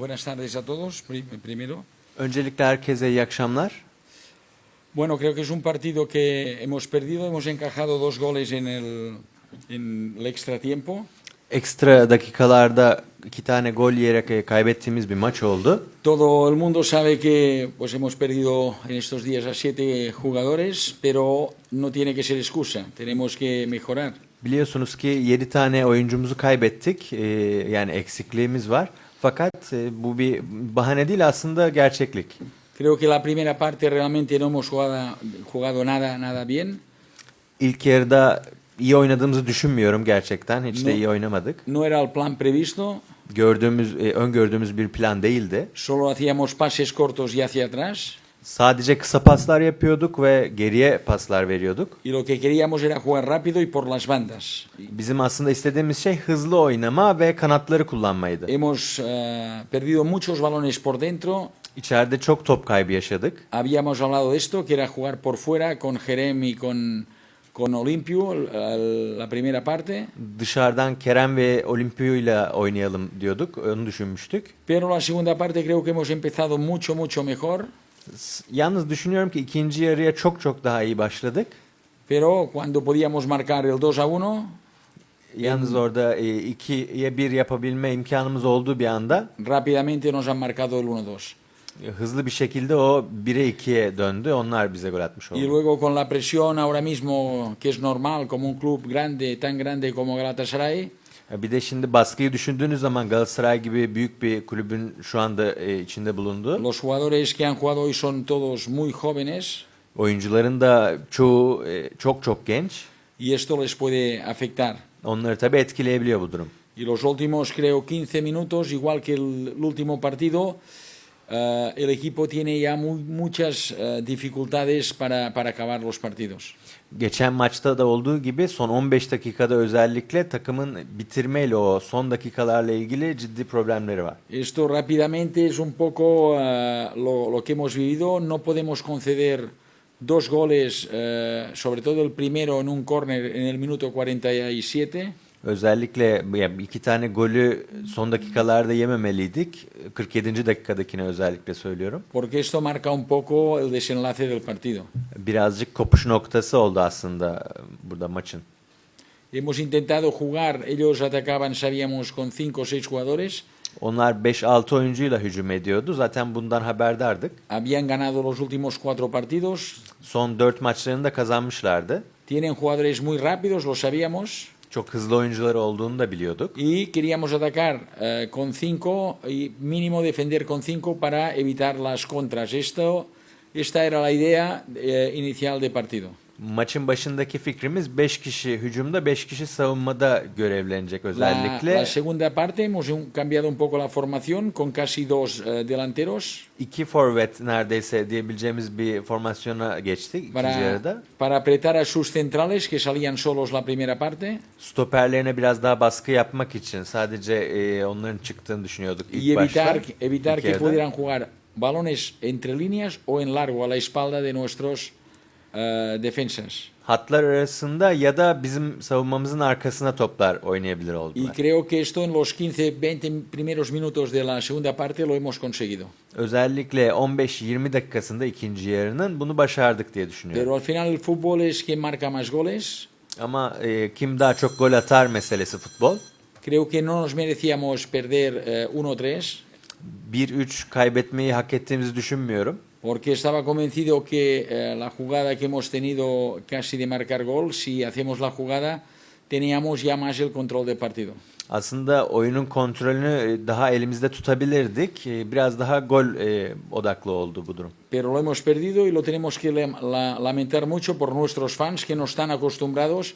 Buenas tardes a todos, pri- primero. Öncelikle herkese iyi akşamlar. Bueno, creo que es un partido que hemos perdido. Hemos encajado dos goles en el, en el extratiempo. Ekstra dakikalarda iki tane gol yiyerek e, kaybettiğimiz bir maç oldu. Todo el mundo sabe que pues hemos perdido en estos días a siete jugadores, pero no tiene que ser excusa. Tenemos que mejorar. Biliyorsunuz ki 7 tane oyuncumuzu kaybettik. E, yani eksikliğimiz var. Fakat e, bu bir bahane değil aslında gerçeklik. Creo que la primera parte realmente no hemos jugado, jugado nada, nada bien. İlk yarıda iyi oynadığımızı düşünmüyorum gerçekten. Hiç de No. iyi oynamadık. No era el plan previsto. Gördüğümüz, e, öngördüğümüz bir plan değildi. Solo hacíamos pases cortos y hacia atrás. Sadece kısa paslar yapıyorduk ve geriye paslar veriyorduk. Y lo que queríamos era jugar rápido y por las bandas. Bizim aslında istediğimiz şey hızlı oynama ve kanatları kullanmaydı. Hemos eh, perdido muchos balones por dentro. İçeride çok top kaybı yaşadık. Habíamos hablado de esto, que era jugar por fuera con Jerem y con, con Olimpio la primera parte. Dışarıdan Kerem ve Olimpio ile oynayalım diyorduk. Onu düşünmüştük. Pero la segunda parte creo que hemos empezado mucho, mucho mejor. Yalnız düşünüyorum ki ikinci yarıya çok çok daha iyi başladık. Pero cuando podíamos marcar el 2 a 1, Yalnız orada e, ikiye bir yapabilme imkanımız olduğu bir anda rápidamente nos han marcado el 1-2. e, hızlı bir şekilde o 1'e 2'ye döndü. Onlar bize gol atmış Y oldu. luego con la presión ahora mismo, que es normal, como un club grande, tan grande como Galatasaray, Bir de şimdi baskıyı düşündüğünüz zaman Galatasaray gibi büyük bir kulübün şu anda e, içinde bulunduğu los jugadores que han jugado hoy son todos muy jóvenes oyuncuların da çoğu e, çok çok genç. y esto les puede afectar. Onları tabii etkileyebiliyor bu durum. Y los últimos, creo, 15 minutos, igual que el, el último partido, eh, el equipo tiene ya muy- muchas eh, dificultades para, para acabar los partidos. Geçen maçta da olduğu gibi son 15 dakikada özellikle takımın bitirmeyle o son dakikalarla ilgili ciddi problemleri var. Esto rápidamente es un poco eh, lo, lo que hemos vivido. No podemos conceder dos goles, eh, sobre todo el primero en un córner en el minuto 47. Özellikle yani iki tane golü son dakikalarda yememeliydik. 47. dakikadakine özellikle söylüyorum. Porque esto marca un poco el desenlace del partido. Birazcık kopuş noktası oldu aslında burada maçın. Hemos intentado jugar, ellos atacaban, sabíamos, con cinco o seis jugadores. Onlar 5-6 oyuncuyla hücum ediyordu. Zaten bundan haberdardık. Habían ganado los últimos cuatro partidos. Son 4 maçlarını da kazanmışlardı. Tienen jugadores muy rápidos, lo sabíamos. Çok hızlı oyuncuları olduğunu da biliyorduk. Y queríamos atacar eh, con cinco y mínimo defender con cinco para evitar las contras. Esto, esta era la idea eh, inicial de partido. Maçın başındaki fikrimiz 5 kişi hücumda 5 kişi savunmada görevlenecek La, özellikle. la segunda parte hemos cambiado un poco la formación con casi dos eh, delanteros İki forvet neredeyse diyebileceğimiz bir formasyona geçtik ikinci para, yarıda. para apretar a sus centrales que salían solos la primera parte Stoperlerine biraz daha baskı yapmak için sadece e, onların çıktığını düşünüyorduk ilk y başta. evitar, evitar ilk que pudieran jugar balones entre líneas o en largo a la espalda de nuestros eh, defensas. Hatlar arasında ya da bizim savunmamızın arkasına toplar oynayabilir Y oldular. creo que esto en los 15-20 primeros minutos de la segunda parte lo hemos conseguido. Özellikle 15-20 dakikasında ikinci yarının bunu başardık diye düşünüyorum. Pero al final el fútbol es quien marca más goles. Ama e, kim daha çok gol atar meselesi futbol. Creo que no nos merecíamos perder eh, 1-3 1-3 kaybetmeyi hak ettiğimizi düşünmüyorum. Porque estaba convencido que eh, la jugada que hemos tenido casi de marcar gol, si hacemos la jugada, teníamos ya más el control del partido. Aslında oyunun kontrolünü e, daha elimizde tutabilirdik. E, Biraz daha gol e, odaklı oldu bu durum. Pero lo hemos perdido y lo tenemos que lam- la- lamentar mucho por nuestros fans que no están acostumbrados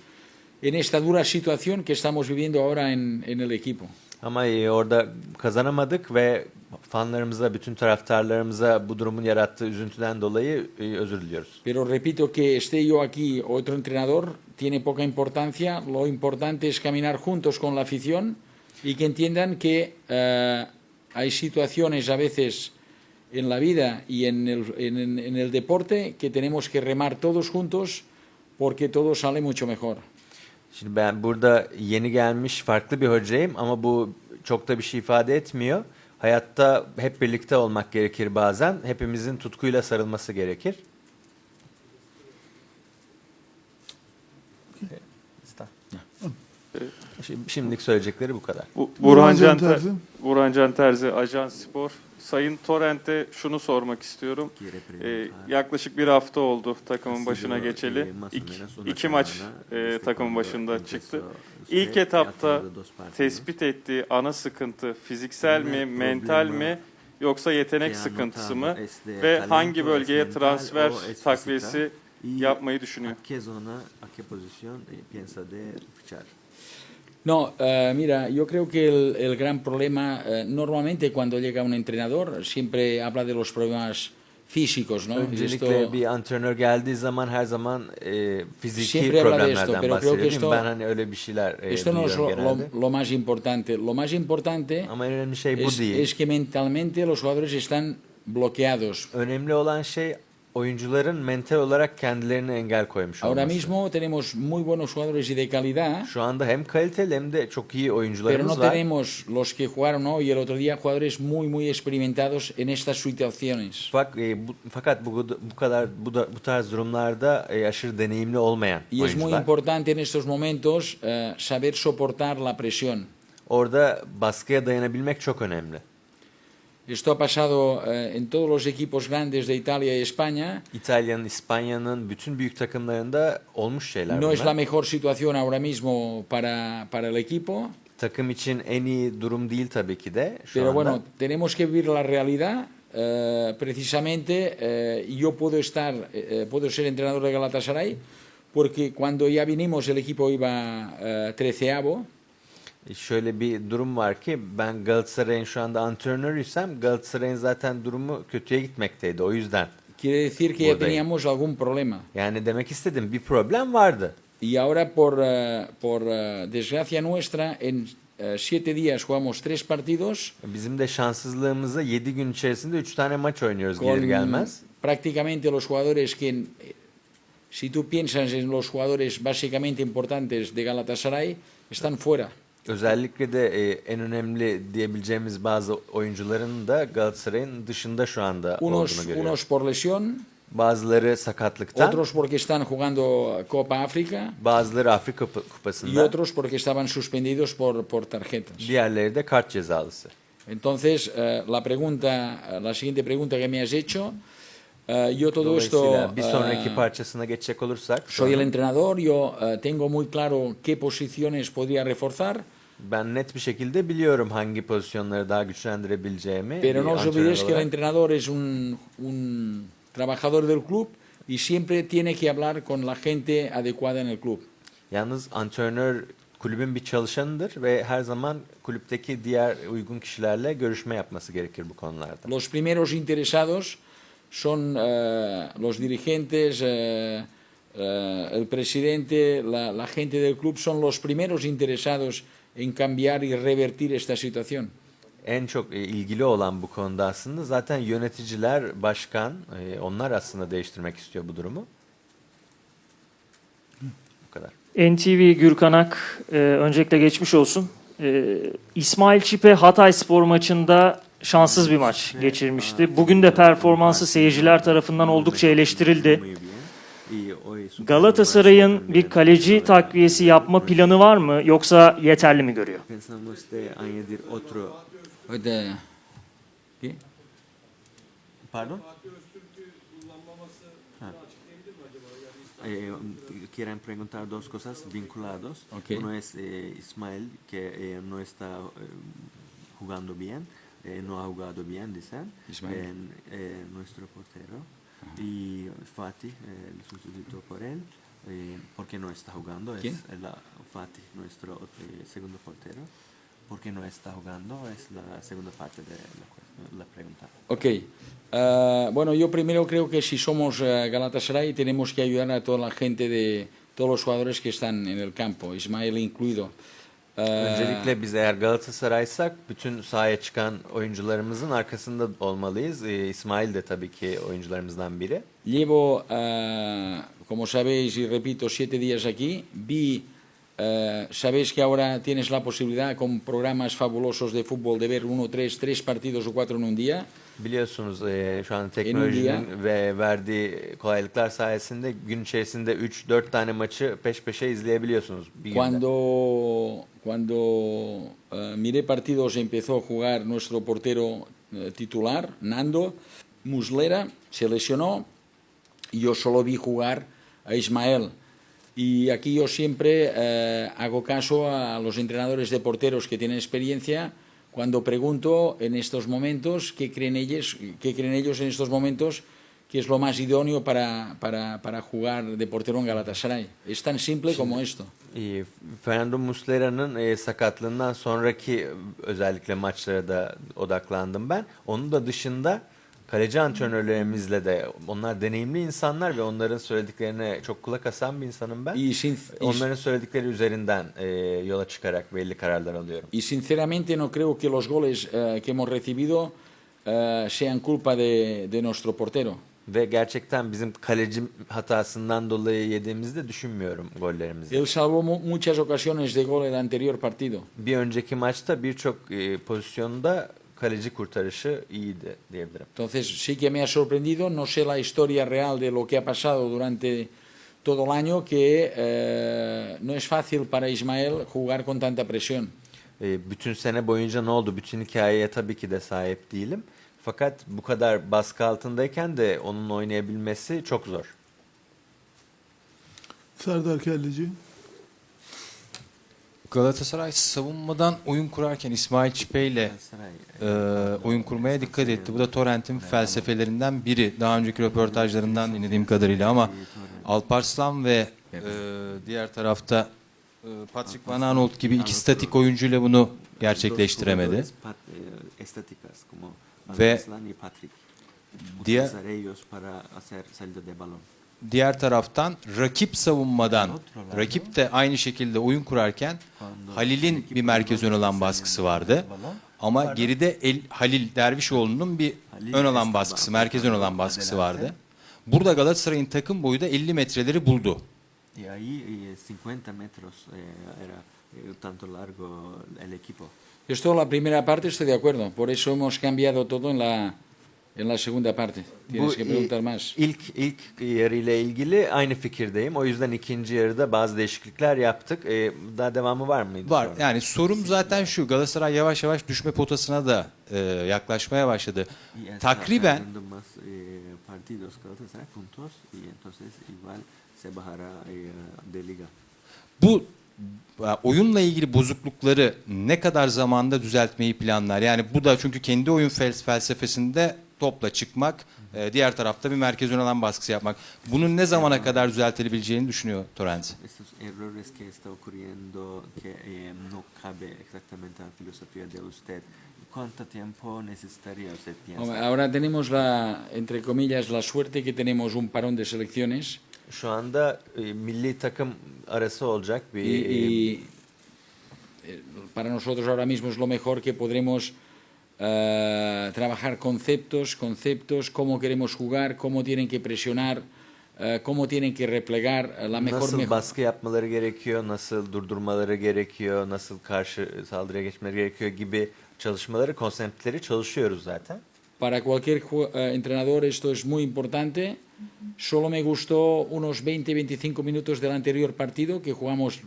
en esta dura situación que estamos viviendo ahora en, en el equipo. Ama e, orada kazanamadık ve fanlarımıza, bütün taraftarlarımıza bu durumun yarattığı üzüntüden dolayı e, özür diliyoruz. Pero repito que esté yo aquí o otro entrenador tiene poca importancia. Lo importante es caminar juntos con la afición y que entiendan que eh, hay situaciones a veces en la vida y en el, en- en el deporte que tenemos que remar todos juntos porque todo sale mucho mejor. Şimdi ben burada yeni gelmiş farklı bir hocayım ama bu çok da bir şey ifade etmiyor. Hayatta hep birlikte olmak gerekir bazen. Hepimizin tutkuyla sarılması gerekir. Şimdilik söyleyecekleri bu kadar. Bu, Burhan Can Can, Terzi. Burhan Can Terzi, Ajans Spor. Sayın Torrent'e şunu sormak istiyorum. Ee, yaklaşık bir hafta oldu takımın başına geçeli. İki, iki maç e, takımın başında çıktı. İlk etapta tespit ettiği ana sıkıntı fiziksel mi, mental mi yoksa yetenek sıkıntısı mı? Ve hangi bölgeye transfer takviyesi yapmayı düşünüyor? No, eh, mira, yo creo que el, el gran problema, eh, normalmente cuando llega un entrenador, siempre habla de los problemas físicos, ¿no? Öncelikle esto- bir antrenör geldiği zaman her zaman e, fiziki Siempre habla de esto, problemlerden pero creo que bahsediyor. esto- ben hani öyle bir şeyler e, esto no es lo, más importante. Lo más importante Ama en önemli şey bu es, değil. es que mentalmente los jugadores están bloqueados. Önemli olan şey oyuncuların mental olarak kendilerine engel koymuş Ahora olması. mismo tenemos muy buenos jugadores y de calidad, Şu anda hem kaliteli hem de çok iyi pero oyuncularımız no var. tenemos los que jugaron hoy y el otro día jugadores muy, muy experimentados en estas situaciones. Fak, e, bu- fakat bu, bu kadar bu, da, bu tarz durumlarda e, aşırı deneyimli olmayan Y es muy oyuncular. importante en estos momentos eh, saber soportar la presión. Orada baskıya dayanabilmek çok önemli. Esto ha pasado eh, en todos los equipos grandes de Italia y España. İtalya'nın, İspanya'nın bütün büyük takımlarında olmuş şeyler No es la mejor situación ahora mismo para, para el equipo, Takım için en iyi durum değil tabii ki de şu pero anda. bueno, tenemos que vivir la realidad. Eh, precisamente eh, yo puedo estar, eh, puedo ser entrenador de Galatasaray, porque cuando ya vinimos el equipo iba eh, treceavo. Şöyle bir durum var ki ben Galatasaray'ın şu anda antrenörüysem Galatasaray'ın zaten durumu kötüye gitmekteydi o yüzden. Quiere decir que ya teníamos algún problema. Yani demek istedim bir problem vardı. Y ahora, por, eh, por eh, desgracia nuestra, en eh, siete días jugamos tres partidos Bizim de şanssızlığımıza 7 gün içerisinde 3 tane maç oynuyoruz gelir gelmez. prácticamente los jugadores que, en- si tú piensas en los jugadores básicamente importantes de Galatasaray, están fuera. Özellikle de e, en önemli diyebileceğimiz bazı oyuncuların da Galatasaray'ın dışında şu anda Unos, olduğunu görüyoruz. unos por lesión, Bazıları sakatlıktan, otros porque están jugando Copa África bazıları Afrika Kupa- y otros porque estaban suspendidos por, por tarjetas. diğerleri de kart cezalısı. Entonces, eh, la pregunta, eh, la siguiente pregunta que me has hecho, eh, yo todo esto Dolayısıyla bir sonraki eh, parçasına geçecek olursak, şu soy el entrenador, yo eh, tengo muy claro qué posiciones podría reforzar, ben net bir şekilde biliyorum hangi pozisyonları daha güçlendirebileceğimi. pero no olvidéis que el entrenador es un, un trabajador del club y siempre tiene que hablar con la gente adecuada en el club. Yalnız antrenör kulübün bir çalışanıdır ve her zaman kulüpteki diğer uygun kişilerle görüşme yapması gerekir bu konularda. Los primeros interesados son eh, los dirigentes, eh, eh, el presidente, la, la gente del club son los primeros interesados en cambiar y revertir esta situación. En çok e, ilgili olan bu konuda aslında zaten yöneticiler, başkan, e, onlar aslında değiştirmek istiyor bu durumu. Bu kadar. NTV Gürkanak e, öncelikle geçmiş olsun. İsmail Çipe Hatay Spor maçında şanssız bir maç geçirmişti. Bugün de performansı seyirciler tarafından oldukça eleştirildi. Galatasaray'ın bir kaleci takviyesi yapma planı var mı yoksa yeterli mi görüyor? Pensamos de añadir otro... Ahorita- ¿Qué? Pardon? Eh, quieren preguntar dos cosas vinculados. Ok. Uno es eh, Ismael, que eh, no está eh, jugando bien, eh, no ha jugado bien, dicen. Ismael. Eh, eh, nuestro portero. Y Fatih, eh, el sustituto por él. Eh, ¿Por qué no está jugando? ¿Quién? Es la Fatih, nuestro eh, segundo portero. ¿Por qué no está jugando? Es la segunda parte de la, la pregunta. Ok. Eh, bueno, yo primero creo que si somos eh, Galatasaray tenemos que ayudar a toda la gente de todos los jugadores que están en el campo, Ismael incluido. Öncelikle biz eğer Galatasaray'sak bütün sahaya çıkan oyuncularımızın arkasında olmalıyız. Ee, İsmail de tabii ki oyuncularımızdan biri. Llevo, eh, como sabéis y repito, siete días aquí. Vi Eh, sabéis que ahora tienes la posibilidad con programas fabulosos de fútbol de ver uno, tres, tres partidos o cuatro en un día. Biliyorsunuz e, şu an teknolojinin ve verdiği kolaylıklar sayesinde gün içerisinde 3-4 tane maçı peş peşe izleyebiliyorsunuz bir günde. Cuando, cuando uh, miré partidos empezó a jugar nuestro portero eh, titular, Nando, Muslera se lesionó y yo solo vi jugar a Ismael. Y aquí yo siempre eh, hago caso a los entrenadores de porteros que tienen experiencia cuando pregunto en estos momentos qué creen ellos, qué creen ellos en estos momentos que es lo más idóneo para, para, para jugar de portero en Galatasaray. Es tan simple como esto. E, Fernando Muslera'nın e, sakatlığından sonraki özellikle maçlara da odaklandım ben. Onun da dışında kaleci antrenörlerimizle de onlar deneyimli insanlar ve onların söylediklerine çok kulak asan bir insanım ben. Y, sin- Onların söyledikleri üzerinden e, yola çıkarak belli kararlar alıyorum. y sinceramente no creo que los goles eh, que hemos recibido eh, sean culpa de, de nuestro portero. Ve gerçekten bizim kaleci hatasından dolayı yediğimizi de düşünmüyorum gollerimizi. Él salvó mu- muchas ocasiones de gol el anterior partido. Bir önceki maçta birçok e, pozisyonda kaleci kurtarışı iyiydi diyebilirim. Entonces sí que me ha sorprendido, no sé la historia real de lo que ha pasado durante todo el año, que eh, no es fácil para Ismael jugar con tanta presión. E, bütün sene boyunca ne oldu? Bütün hikayeye tabii ki de sahip değilim. Fakat bu kadar baskı altındayken de onun oynayabilmesi çok zor. Serdar Kelleci. Galatasaray savunmadan oyun kurarken İsmail Çipe ile e, oyun kurmaya dikkat etti. Bu da Torrent'in felsefelerinden biri. Daha önceki röportajlarından dinlediğim kadarıyla. Ama Alparslan ve e, diğer tarafta e, Patrick Van Aanholt gibi iki statik oyuncuyla bunu gerçekleştiremedi. Como Ve diğer Diğer taraftan rakip savunmadan rakip de aynı şekilde oyun kurarken Halil'in bir merkez ön alan baskısı vardı. Ama geride El, Halil Dervişoğlu'nun bir ön alan baskısı, merkez ön alan baskısı vardı. Burada Galatasaray'ın takım boyu da 50 metreleri buldu. Y ahí eh, 50 metros eh, era eh, tanto largo el equipo. Esto la primera parte estoy de acuerdo, por eso hemos cambiado todo en la, en la segunda parte. Tienes Bu que i- preguntar más. ilk ilk yarıyla ilgili aynı fikirdeyim. O yüzden ikinci yarıda bazı değişiklikler yaptık. Ee, daha devamı var mıydı? Var. sonra? Yani sorum zaten şu. Galatasaray yavaş yavaş düşme potasına da e, yaklaşmaya başladı. Y está Takriben ganando más eh, partidos Galatasaray puntos y entonces igual se bajará eh, de liga. bu e, oyunla ilgili bozuklukları ne kadar zamanda düzeltmeyi planlar? Yani bu da çünkü kendi oyun fel- felsefesinde topla çıkmak, e, diğer tarafta bir merkez ön alan baskısı yapmak. Bunun ne zamana kadar düzeltilebileceğini düşünüyor Torrent. Estos errores que está ocurriendo que eh, no cabe exactamente a la filosofía de usted. ¿Cuánto tiempo necesitaría usted piensa? Hombre, Ahora tenemos la, entre comillas, la suerte que tenemos un parón de selecciones Şu anda e, milli takım arası olacak bir y, e, y, eh, para nosotros ahora mismo es lo mejor que podremos eh, trabajar conceptos, conceptos, cómo queremos jugar, cómo tienen que presionar, eh, cómo tienen que replegar, eh, la mejor, nasıl mejor- baskı yapmaları gerekiyor, nasıl durdurmaları gerekiyor, nasıl karşı saldırıya geçmeleri gerekiyor gibi çalışmaları, konseptleri çalışıyoruz zaten. Para cualquier eh, entrenador esto es muy importante. Solo me gustó unos 20-25 minutos del anterior partido, que jugamos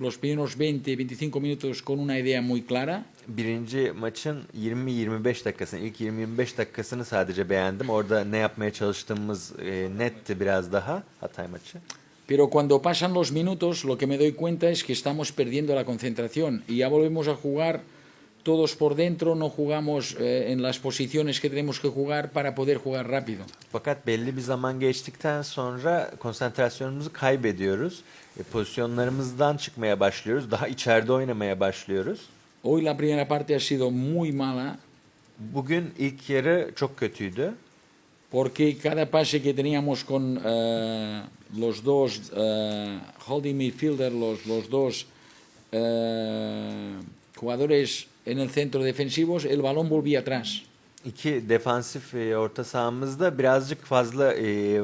los primeros 20-25 minutos con una idea muy clara. Birinci maçın 20-25 dakikasını, ilk 20-25 dakikasını sadece beğendim. Orada ne yapmaya çalıştığımız e, netti biraz daha Hatay maçı. Pero cuando pasan los minutos, lo que me doy cuenta es que estamos perdiendo la concentración y ya volvemos a jugar todos por dentro, no jugamos eh, en las posiciones que tenemos que jugar para poder jugar rápido. Fakat belli bir zaman geçtikten sonra konsantrasyonumuzu kaybediyoruz. E, pozisyonlarımızdan çıkmaya başlıyoruz. Daha içeride oynamaya başlıyoruz. Hoy la primera parte ha sido muy mala Bugün ilk yarı çok kötüydü. porque cada pase que teníamos con eh, los dos eh, holding midfielder, los, los dos eh, jugadores en el centro defensivos, el balón volvía atrás. İki defansif e, orta sahamızda birazcık fazla e,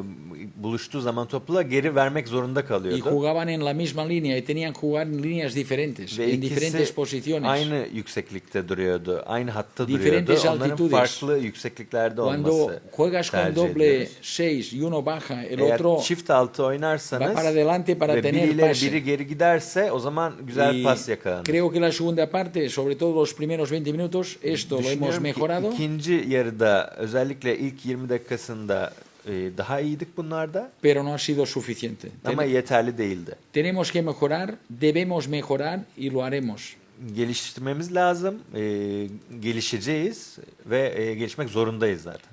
buluştuğu zaman topla geri vermek zorunda y kalıyordu. jugaban en la misma línea y tenían que jugar en líneas diferentes, Ve en ikisi diferentes posiciones. aynı yükseklikte duruyordu. Aynı hatta duruyordu. Diferentes Onların altitudes. farklı yüksekliklerde Cuando olması juegas con tercih doble ediyoruz. 6 y uno baja, el Eğer otro çift altı oynarsanız para adelante para ve biri tener ileri pase. biri geri giderse o zaman güzel Y pas yakalanır. creo que la segunda parte, sobre todo los primeros 20 minutos, esto lo hemos Düşünüyorum ki mejorado. ikinci yarıda özellikle ilk 20 dakikasında e, daha iyiydik bunlarda pero no ha sido suficiente. ama yeterli değildi. tenemos que mejorar, debemos mejorar y lo haremos. Geliştirmemiz lazım, e, gelişeceğiz ve e, gelişmek zorundayız zaten.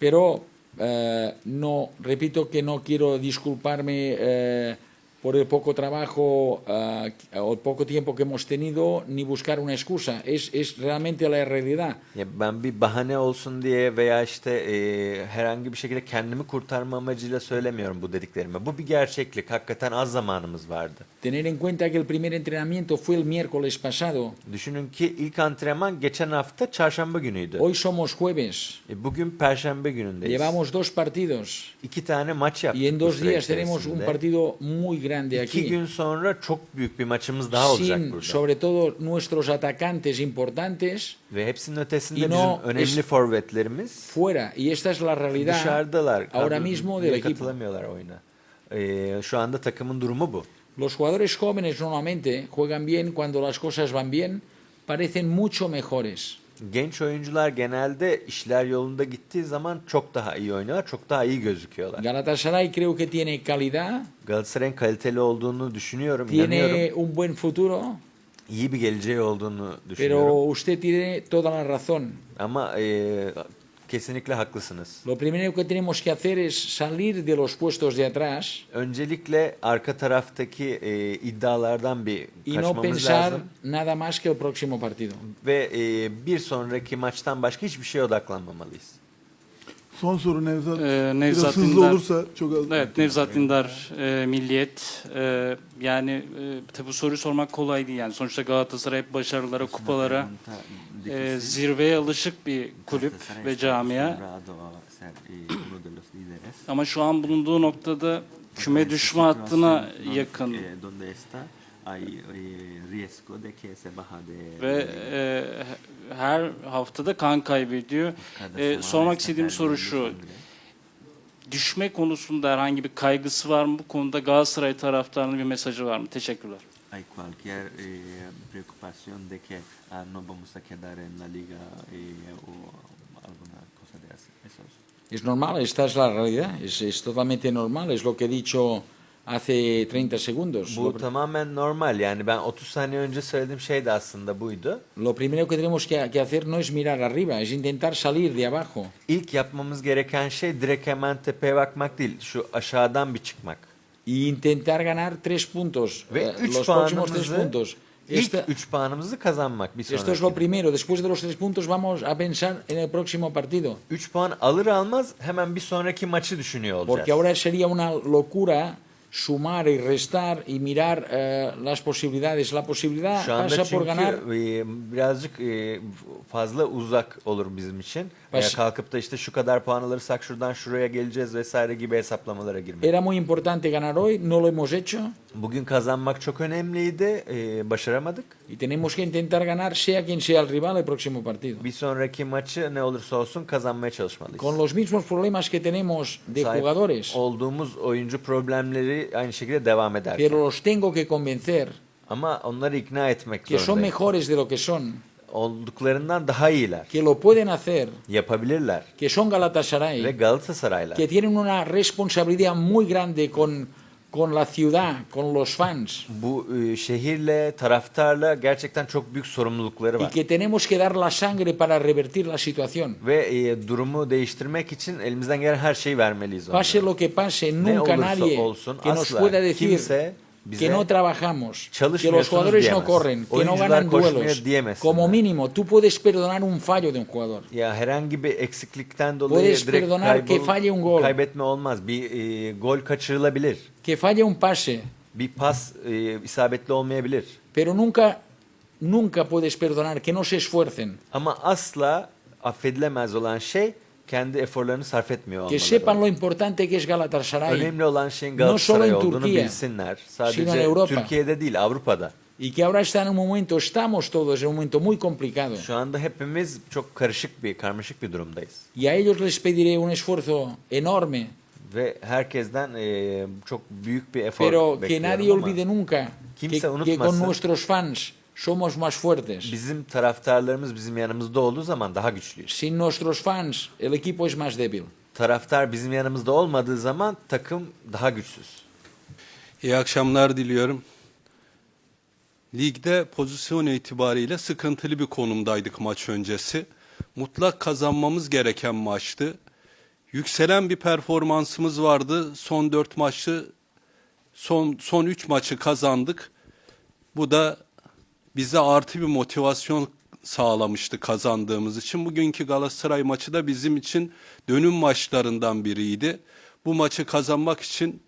Pero eh, no, repito que no quiero disculparme eh, por el poco trabajo eh, o el poco tiempo que hemos tenido, ni buscar una excusa. Es, es realmente la realidad. Ya ben bir bahane olsun diye veya işte e, herhangi bir şekilde kendimi kurtarma amacıyla söylemiyorum bu dediklerimi. Bu bir gerçeklik. Hakikaten az zamanımız vardı. Tener en cuenta que el primer entrenamiento fue el miércoles pasado. Düşünün ki ilk antrenman geçen hafta çarşamba günüydü. Hoy somos jueves. E, Bugün perşembe günündeyiz. Llevamos dos partidos. İki tane maç yaptık. Y en dos días tenemos un partido muy grande Aquí. gün sonra çok büyük bir maçımız daha olacak sin burada. sobre todo nuestros atacantes importantes Ve hepsinin ötesinde Y no bizim önemli es- forvetlerimiz fuera. Y esta es la realidad dışarıdalar. ahora Kadro- mismo del equipo. katılamıyorlar oyuna. Ee, şu anda takımın durumu bu. Los jugadores jóvenes normalmente juegan bien cuando las cosas van bien, parecen mucho mejores. Genç oyuncular genelde işler yolunda gittiği zaman çok daha iyi oynuyorlar, çok daha iyi gözüküyorlar. Galatasaray creo que tiene calidad, Galatasaray'ın kaliteli olduğunu düşünüyorum, tiene un buen futuro, İyi bir geleceği olduğunu düşünüyorum. pero usted tiene toda la razón. Ama e, kesinlikle haklısınız. Lo primero que tenemos que hacer es salir de los puestos de atrás Öncelikle arka taraftaki e, iddialardan bir y no kaçmamız pensar lazım. nada más que el próximo partido. Ve e, bir sonraki maçtan başka hiçbir şeye odaklanmamalıyız. Son soru Nevzat. Ee, Biraz Nevzat hızlı Dindar- olursa çok az. Evet Nevzat Dindar e, Milliyet. E, yani e, tabi bu soruyu sormak kolay değil. Yani sonuçta Galatasaray hep başarılara, kupalara, e, zirveye alışık bir kulüp ve camia. Ama şu an bulunduğu noktada küme düşme hattına yakın ve e, her haftada kan kaybediyor. E, sormak istediğim soru şu. Düşme konusunda herhangi bir kaygısı var mı? Bu konuda Galatasaray taraftarının bir mesajı var mı? Teşekkürler. hay cualquier eh, preocupación de que ah, no vamos a quedar en la liga eh, o alguna cosa de así. Eso es. Es normal, esta es la realidad, es, es totalmente normal, es lo que he dicho hace 30 segundos. Bu Lo, tamamen normal. Yani ben 30 saniye önce söylediğim şey de aslında buydu. lo primero que tenemos que, que hacer no es mirar arriba, es intentar salir de abajo. İlk yapmamız gereken şey direkt hemen tepeye bakmak değil. Şu aşağıdan bir çıkmak. Y intentar ganar tres puntos, Ve eh, 3 los próximos tres puanımızı puntos. ilk Esta- 3 puanımızı kazanmak bir esto es sonraki. lo primero, después de los tres puntos vamos a pensar en el próximo partido. 3 puan alır almaz hemen bir sonraki maçı düşünüyor olacağız. Porque ahora sería una locura sumar y restar y mirar eh, las posibilidades. La posibilidad Şu anda pasa por ganar çünkü e, birazcık e, fazla uzak olur bizim için. Baş- Veya kalkıp da işte şu kadar puan alırsak şuradan şuraya geleceğiz vesaire gibi hesaplamalara girmek. Era muy importante ganar hoy, no lo hemos hecho Bugün kazanmak çok önemliydi. e, başaramadık. y tenemos que intentar ganar sea quien sea el rival el próximo partido. Bir sonraki maçı ne olursa olsun kazanmaya çalışmalıyız. Con los mismos problemas que tenemos de Sahip jugadores, olduğumuz oyuncu problemleri aynı şekilde devam eder. pero los tengo que convencer Ama onları ikna etmek que son mejores de lo que son, Olduklarından daha iyiler. que lo pueden hacer, Yapabilirler. que son Ve Galatasaray, Galatasaraylar. que tienen una responsabilidad muy grande con, con la ciudad, con los fans. Bu e, şehirle, taraftarla gerçekten çok büyük sorumlulukları y var. que tenemos que dar la sangre para revertir la situación. Ve e, durumu değiştirmek için elimizden gelen her şeyi vermeliyiz onlara. Pase lo que pase, Ne nunca olursa nadie olsun que nos asla pueda decir kimse bize que no trabajamos, que los jugadores no corren, que no ganan duelos. Como mínimo, tú puedes perdonar un fallo de un jugador. Ya herhangi bir eksiklikten dolayı Puedes perdonar que falle un gol. kaybetme olmaz. Bir e, gol kaçırılabilir. Que falle un pase, Bir pas e, isabetli olmayabilir. pero nunca, nunca puedes perdonar que no se esfuercen. Ama asla affedilemez olan şey kendi eforlarını sarf etmiyor Que olmaları. sepan lo importante que es Galatasaray Önemli olan şeyin No solo Galatasaray en olduğunu Turquía, bilsinler. sino en Sadece Europa. Türkiye'de değil Avrupa'da. y que ahora está en un momento, estamos todos en un momento muy complicado. Şu anda hepimiz çok karışık bir, karmaşık bir durumdayız. Y a ellos les pediré un esfuerzo enorme, Ve herkesten eee, çok büyük bir efor pero que bekliyorum nadie ama olvide nunca que, Kimse que con unutmasın. nuestros fans somos más fuertes. bizim taraftarlarımız bizim yanımızda olduğu zaman daha güçlüyüz. Sin nuestros fans, el equipo es más débil. Taraftar bizim yanımızda olmadığı zaman takım daha güçsüz. İyi akşamlar diliyorum. Ligde pozisyon itibariyle sıkıntılı bir konumdaydık maç öncesi. Mutlak kazanmamız gereken maçtı. Yükselen bir performansımız vardı. Son dört maçı, son, son üç maçı kazandık. Bu da bize artı bir motivasyon sağlamıştı kazandığımız için. Bugünkü Galatasaray maçı da bizim için dönüm maçlarından biriydi. Bu maçı kazanmak için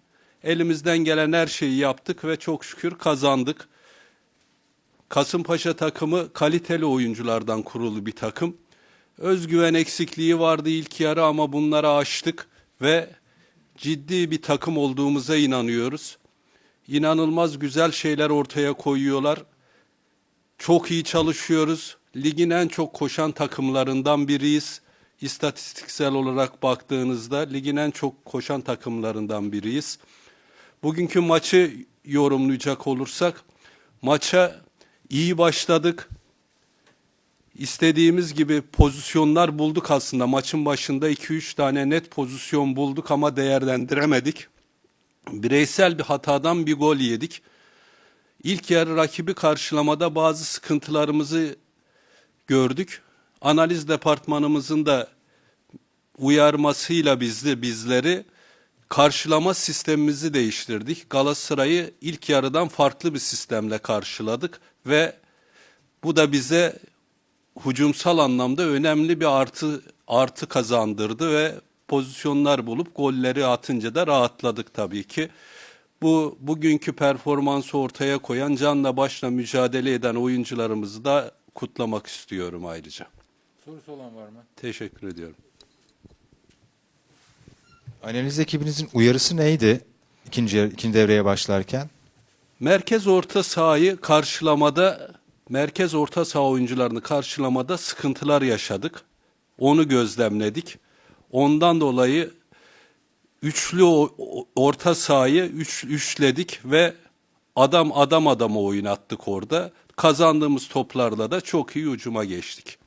elimizden gelen her şeyi yaptık ve çok şükür kazandık. Kasımpaşa takımı kaliteli oyunculardan kurulu bir takım. Özgüven eksikliği vardı ilk yarı ama bunları aştık ve ciddi bir takım olduğumuza inanıyoruz. İnanılmaz güzel şeyler ortaya koyuyorlar. Çok iyi çalışıyoruz. Ligin en çok koşan takımlarından biriyiz. İstatistiksel olarak baktığınızda ligin en çok koşan takımlarından biriyiz. Bugünkü maçı yorumlayacak olursak maça iyi başladık. İstediğimiz gibi pozisyonlar bulduk aslında. Maçın başında 2-3 tane net pozisyon bulduk ama değerlendiremedik. Bireysel bir hatadan bir gol yedik. İlk yarı rakibi karşılamada bazı sıkıntılarımızı gördük. Analiz departmanımızın da uyarmasıyla bizli bizleri karşılama sistemimizi değiştirdik. Galatasaray'ı ilk yarıdan farklı bir sistemle karşıladık ve bu da bize hücumsal anlamda önemli bir artı artı kazandırdı ve pozisyonlar bulup golleri atınca da rahatladık tabii ki. Bu bugünkü performansı ortaya koyan canla başla mücadele eden oyuncularımızı da kutlamak istiyorum ayrıca. Sorusu olan var mı? Teşekkür ediyorum. Analiz ekibinizin uyarısı neydi ikinci, ikinci devreye başlarken? Merkez orta sahayı karşılamada merkez orta saha oyuncularını karşılamada sıkıntılar yaşadık. Onu gözlemledik. Ondan dolayı üçlü orta sahayı üç, üçledik ve adam adam adama oyun attık orada. Kazandığımız toplarla da çok iyi ucuma geçtik.